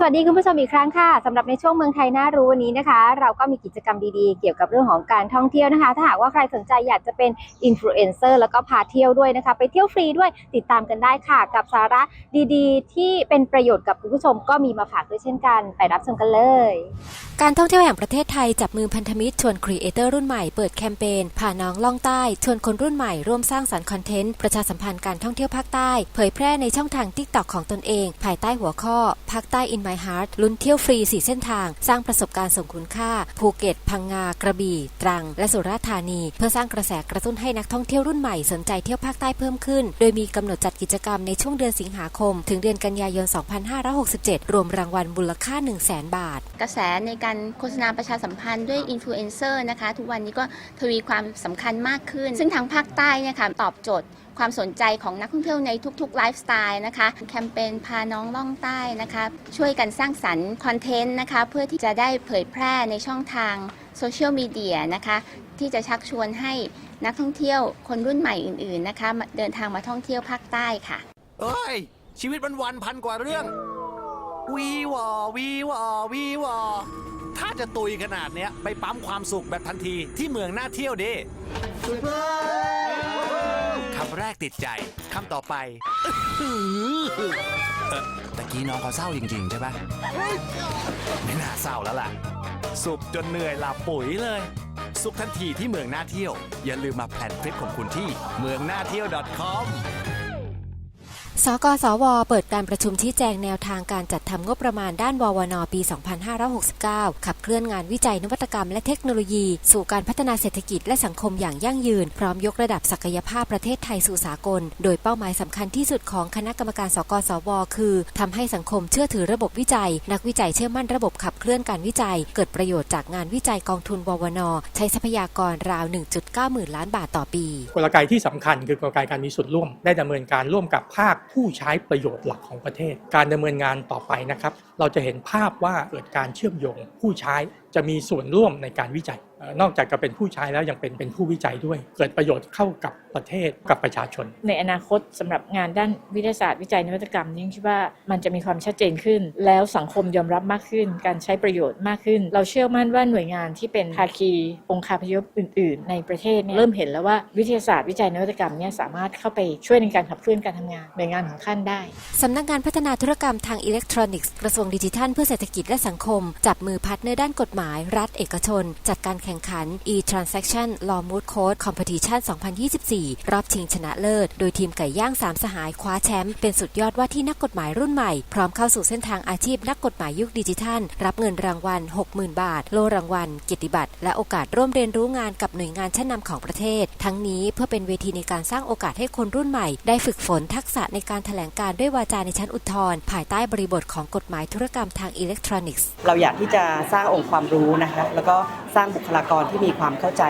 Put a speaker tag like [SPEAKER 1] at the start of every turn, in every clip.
[SPEAKER 1] สวัสดีคุณผู้ชมอีกครั้งค่ะสำหรับในช่วงเมืองไทยน่ารู้วันนี้นะคะ เราก็มีกิจกรรมดีๆ เกี่ยวกับเรื่องของการท่องเที่ยวนะคะ ถ้าหากว่าใครสนใจอยากจะเป็นอินฟลูเอนเซอร์แล้วก็พาเที่ยวด้วยนะคะ ไปเที่ยวฟรีด้วยติดตามกันได้ค่ะ กับสาระดีๆ ที่เป็นประโยชน์กับคุณผู้ชมก็มีมาฝากด้วยเช่นกัน ไปรับชมกันเลย การท่องเที่ยวแห่งประเทศไทยจับมือพันธมิตรชวนครีเอเตอร์รุ่นใหม่เปิดแคมเปญพาน้องล่องใต้ชวนคนรุ่นใหม่ร่วมสร้างสรรค์คอนเทนต์ประชาสัมพันธ์การท่องเที่ยวภาคใต้เผยแพร่ในช่องทางทิกตอกของตนเอง ภายใต้หัวข้อภาคใต้ in my heart ลุ้นเที่ยวฟรี 4 เส้นทาง สร้างประสบการณ์ส่งคุณค่า ภูเก็ต พังงา กระบี่ ตรัง และสุราษฎร์ธานี เพื่อสร้างกระแสกระตุ้นให้นักท่องเที่ยวรุ่นใหม่สนใจเที่ยวภาคใต้เพิ่มขึ้น โดยมีกำหนดจัดกิจกรรมในช่วงเดือนสิงหาคม ถึงเดือนกันยายน 2567 รวมรางวัลมูลค่า 1 0 0 0 0แบาท
[SPEAKER 2] กระแสในการโฆษณาประชาสัมพันธ์ด้วยอินฟลูเอนเซอร์นะคะ ทุกวันนี้ก็ทวีความสำคัญมากขึ้น ซึ่งทางภาคใต้เนี่ยค่ะตอบโจทย์ ความสนใจของนักท่องเที่ยวในทุกๆไลฟ์สไตล์นะคะแคมเปญพาน้องล่องใต้นะคะช่วยกันสร้างสรรค์คอนเทนต์นะคะเพื่อที่จะได้เผยแพร่ในช่องทางโซเชียลมีเดียนะคะที่จะชักชวนให้นักท่องเที่ยวคนรุ่นใหม่อื่นๆนะคะเดินทางมาท่องเที่ยวภาคใต้ค่ะ
[SPEAKER 3] เอ้ย ชีวิตมันวันพันกว่าเรื่อง วีวอวีวอวีวอถ้าจะตุยขนาดเนี้ย ไปปั๊มความสุขแบบทันทีที่เมืองน่าเที่ยวดิคำ แรกติดใจคำต่อไปเออตะกี้น้องเขาเศร้าจริงๆใช่ปะไม่น่าเศร้าแล้วล่ะ สุบจนเหนื่อยหลับปุ๋ยเลย สุขทันทีที่เมืองน่าเที่ยว อย่าลืมมาแพลนทริปของคุณที่เมืองน่าเที่ยว .com
[SPEAKER 1] สกสว เปิดการประชุมชี้แจงแนวทางการจัดทำงบประมาณด้านววนปี 2569 ขับเคลื่อนงานวิจัยนวัตกรรมและเทคโนโลยี สู่การพัฒนาเศรษฐกิจและสังคมอย่างยั่งยืน พร้อมยกระดับศักยภาพประเทศไทยสู่สากล โดยเป้าหมายสำคัญที่สุดของคณะกรรมการสกสว คือทำให้สังคมเชื่อถือระบบวิจัย นักวิจัยเชื่อมั่นระบบขับเคลื่อนการวิจัย เกิดประโยชน์จากงานวิจัยกองทุนววนใช้ทรัพยากรราว 1.9 หมื่นล้านบาทต่อปี
[SPEAKER 4] กลไกที่สำคัญคือกลไกการมีส่วนร่วมได้ดำเนินการร่วมกับภาคผู้ใช้ประโยชน์หลักของประเทศ การดำเนินงานต่อไปนะครับ เราจะเห็นภาพว่าเกิดการเชื่อมโยง ผู้ใช้จะมีส่วนร่วมในการวิจัย นอกจากจะเป็นผู้ใช้แล้วยังเป็นเป็นผู้วิจัยด้วย เกิดประโยชน์เข้ากับประเทศกับประชาชน
[SPEAKER 5] ในอนาคตสำหรับงานด้านวิทยาศาสตร์วิจัยนวัตกรรมนี่คิดว่ามันจะมีความชัดเจนขึ้น แล้วสังคมยอมรับมากขึ้น การใช้ประโยชน์มากขึ้น เราเชื่อมั่นว่าหน่วยงานที่เป็นภาคีองค์คาพยพอื่น ๆ ในประเทศเนี่ยเริ่มเห็นแล้วว่าวิทยาศาสตร์วิจัยนวัตกรรมเนี่ยสามารถเข้าไปช่วยในการขับเคลื่อนการทำงานหน่วยงานของท่านได้
[SPEAKER 1] สำนักงานพัฒนาธุรกรรมทางอิเล็กทรอนิกส์กระทรวงดิจิทัลเพื่อเศรษฐกิจและสังคม จับมือพาร์ทเนอร์ด้านกฎหมาย รัฐเอกชน จัดการแข่งขัน e-transaction law moot code competition 2024 รอบชิงชนะเลิศ โดยทีมไก่ย่างสามสหายคว้าแชมป์เป็นสุดยอดว่าที่นักกฎหมายรุ่นใหม่ พร้อมเข้าสู่เส้นทางอาชีพนักกฎหมายยุคดิจิทัล รับเงินรางวัล 60,000 บาท โลรางวัล เกียรติบัตร และโอกาสร่วมเรียนรู้งานกับหน่วยงานชั้นนำของประเทศ ทั้งนี้เพื่อเป็นเวทีในการสร้างโอกาสให้คนรุ่นใหม่ ได้ฝึกฝนทักษะในการแถลงการด้วยวาจาในชั้นอุทธรณ์ภายใต้บริบทของกฎหมายธุรกรรมทางอิเล็กทรอนิกส์
[SPEAKER 6] เราอยากที่จะสร้างองค์ความรู้นะคะแล้วก็ สร้างบุคลากรที่มีความเข้าใจ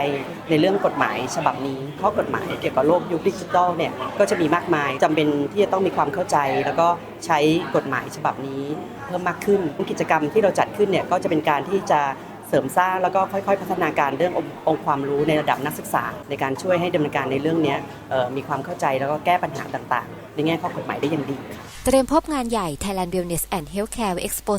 [SPEAKER 6] ในเรื่องกฎหมายฉบับนี้เพราะกฎหมายเกี่ยวกับโลกยุคดิจิทัลเนี่ยก็จะมีมากมายจำเป็นที่จะต้องมีความเข้าใจ แล้วก็ใช้กฎหมายฉบับนี้เพิ่มมากขึ้นกิจกรรมที่เราจัดขึ้นเนี่ยก็จะเป็นการที่จะเสริมสร้างแล้วก็ค่อยๆ พัฒนาการเรื่ององค์ความรู้ในระดับนักศึกษา ในการช่วยให้ดำเนินการในเรื่องนี้มีความเข้าใจแล้วก็แก้ปัญหาต่างๆในแง่ข้อกฎหมายได้อย่างดีค่ะ
[SPEAKER 1] เตรียมพบงานใหญ่ Thailand Wellness and Healthcare Expo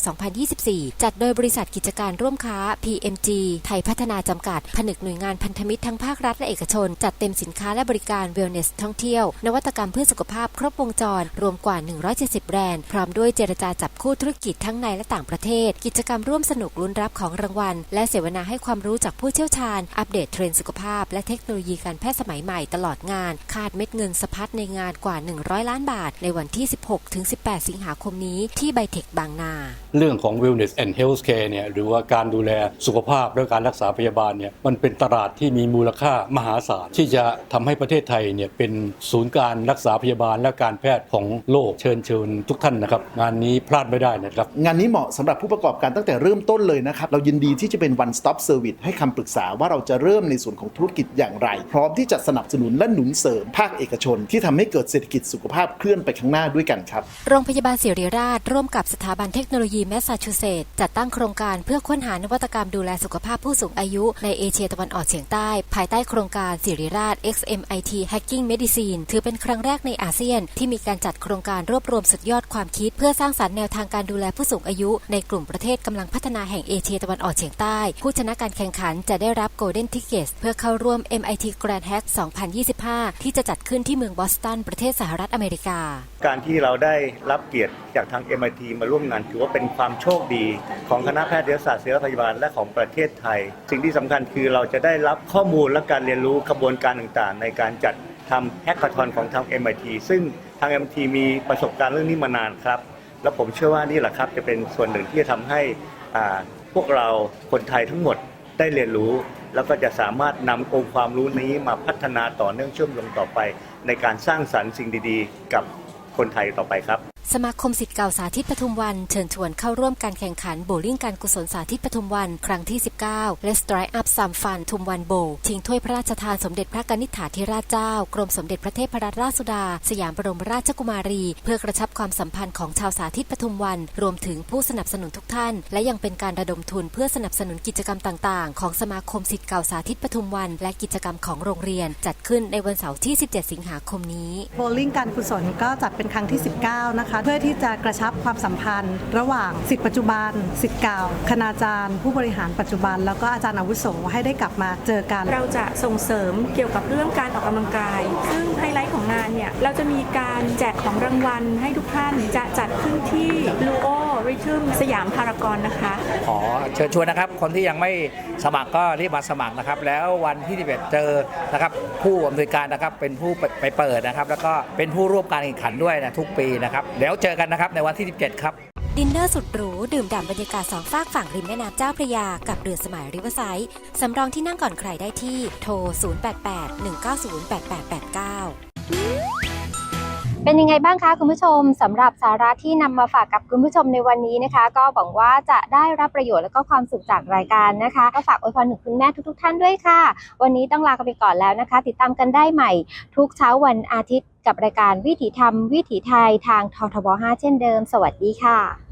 [SPEAKER 1] 2024 จัดโดยบริษัทกิจการร่วมค้า PMG ไทยพัฒนาจำกัด ผนึกหน่วยงานพันธมิตรทั้งภาครัฐและเอกชน จัดเต็มสินค้าและบริการ Wellness ท่องเที่ยว นวัตกรรมเพื่อสุขภาพครบวงจร รวมกว่า 170 แบรนด์ พร้อมด้วยเจรจาจับคู่ธุรกิจทั้งในและต่างประเทศ กิจกรรมร่วมสนุกลุ้นรับของรางวัล และเสวนาให้ความรู้จากผู้เชี่ยวชาญ อัปเดตเทรนด์สุขภาพ และเทคโนโลยีการแพทย์สมัยใหม่ตลอดงาน คาดเม็ดเงินสะพัดในงานกว่า 100 ล้านบาท ในวันที่ 16 16-18 สิงหาคมนี้ที่ไบเทคบางนา
[SPEAKER 7] เรื่องของ wellness and healthcare เนี่ยหรือว่าการดูแลสุขภาพและการรักษาพยาบาลเนี่ยมันเป็นตลาดที่มีมูลค่ามหาศาลที่จะทำให้ประเทศไทยเนี่ยเป็นศูนย์การรักษาพยาบาลและการแพทย์ของโลกเชิญเชิญทุกท่านนะครับ งานนี้พลาดไม่ได้นะครับ
[SPEAKER 8] งานนี้เหมาะสำหรับผู้ประกอบการตั้งแต่เริ่มต้นเลยนะครับ เรายินดีที่จะเป็น one stop service ให้คำปรึกษาว่าเราจะเริ่มในส่วนของธุรกิจอย่างไร พร้อมที่จะสนับสนุนและหนุนเสริมภาคเอกชน ที่ทำให้เกิดเศรษฐกิจสุขภาพเคลื่อนไปข้างหน้าด้วยกันครับ
[SPEAKER 1] โรงพยาบาลศิริราช ร่วมกับสถาบันเทคโนโลยีแมสซาชูเซตส์จัดตั้งโครงการเพื่อค้นหานวัตกรรมดูแลสุขภาพผู้สูงอายุในเอเชียตะวันออกเฉียงใต้ ภายใต้โครงการศิริราช XMIT Hacking Medicine ถือเป็นครั้งแรกในอาเซียน ที่มีการจัดโครงการรวบรวมสุดยอดความคิด เพื่อสร้างสรรค์แนวทางการดูแลผู้สูงอายุ ในกลุ่มประเทศกำลังพัฒนาแห่งเอเชียตะวันออกเฉียงใต้ ผู้ชนะการแข่งขันจะได้รับ Golden Tickets เพื่อเข้าร่วม MIT Grand Hack 2025 ที่จะจัดขึ้นที่เมืองบอสตันประเทศสหรัฐอเมริกา
[SPEAKER 9] การที่เราได้ได้รับเกียรติจากทาง MIT มาร่วมงาน ถือว่าเป็นความโชคดีของคณะแพทยศาสตร์ศิริพยาบาลและของประเทศไทย สิ่งที่สำคัญคือเราจะได้รับข้อมูลและการเรียนรู้กระบวนการต่างๆ ในการจัดทำแฮก a า h อนของทาง MIT ซึ่งทาง MIT มีประสบการณ์เรื่องนี้มานานครับ และผมเชื่อว่านี่แหละครับจะเป็นส่วนหนึ่งที่จะทำให้พวกเราคนไทยทั้งหมดได้เรียนรู้ แล้วก็จะสามารถนำองค์ความรู้นี้มาพัฒนาต่อเนื่องเชื่อมโยงต่อไป ในการสร้างสรรค์สิ่งดี ๆ กับ คนไทยต่อไปครับ
[SPEAKER 1] สมาคมสิทธิ์เก่าสาธิตปทุมวัน เชิญชวนเข้าร่วมการแข่งขันโบว์ลิ่งการกุศลสาธิตปทุมวัน ครั้งที่ 19 และ Strike Up สามฟันทุมวันโบชิงถ้วยพระราชทานสมเด็จพระกนิษฐาธิราชเจ้า กรมสมเด็จพระเทพรัตนราชสุดา สยามบรมราชกุมารี เพื่อกระชับความสัมพันธ์ของชาวสาธิตปทุมวัน รวมถึงผู้สนับสนุนทุกท่าน และยังเป็นการระดมทุนเพื่อสนับสนุนกิจกรรมต่าง ๆ ของสมาคมสิทธิ์เก่าสาธิตปทุมวัน และกิจกรรมของโรงเรียน จัดขึ้นในวันเสาร์ที่ 17 สิงหาคมนี้
[SPEAKER 10] โบลิ่งการกุศลก็จัดเป็นครั้งที่ 19 นะคะเพื่อที่จะกระชับความสัมพันธ์ ระหว่างสิทธิปัจจุบันสิทธิ์เก่าคณาจารย์ ผู้บริหารปัจจุบัน แล้วก็อาจารย์อาวุโสให้ได้กลับมาเจอกัน
[SPEAKER 11] เราจะส่งเสริมเกี่ยวกับเรื่องการออกกำลังกาย ซึ่งไฮไลท์ของงานเนี่ยเราจะมีการแจกของรางวัลให้ทุกท่านจะจัดขึ้นที่ Luo Rhythm สยามพารากอนนะคะ
[SPEAKER 7] ขอเชิญชวนนะครับ คนที่ยังไม่สมัครก็รีบมาสมัครนะครับ แล้ววันที่11เจอนะครับ ผู้อำนวยการนะครับเป็นผู้ไปเปิดนะครับ แล้วก็เป็นผู้ร่วมการแข่งขันด้วยนะทุกปีนะครับเดี๋ยวเจอกันนะครับในวันที่ 17 ครับ
[SPEAKER 1] ดินเนอร์สุดหรู ดื่มด่ำบรรยากาศสองฝากฝั่งริมแม่น้ำเจ้าพระยา กับเรือสมัยริเวอร์ไซด์สำรองที่นั่งก่อนใครได้ที่โทร 0881908889
[SPEAKER 12] เป็นยังไงบ้างคะคุณผู้ชมสำหรับสาระที่นำมาฝากกับคุณผู้ชมในวันนี้นะคะ ก็หวังว่าจะได้รับประโยชน์และก็ความสุขจากรายการนะคะ ก็ฝากอวยพรถึงคุณแม่ทุก ๆ ท่านด้วยค่ะ วันนี้ต้องลากันไปก่อนแล้วนะคะ ติดตามกันได้ใหม่ ทุกเช้าวันอาทิตย์กับรายการวิถีธรรม วิถีไทยทางททบ 5 เช่นเดิม สวัสดีค่ะ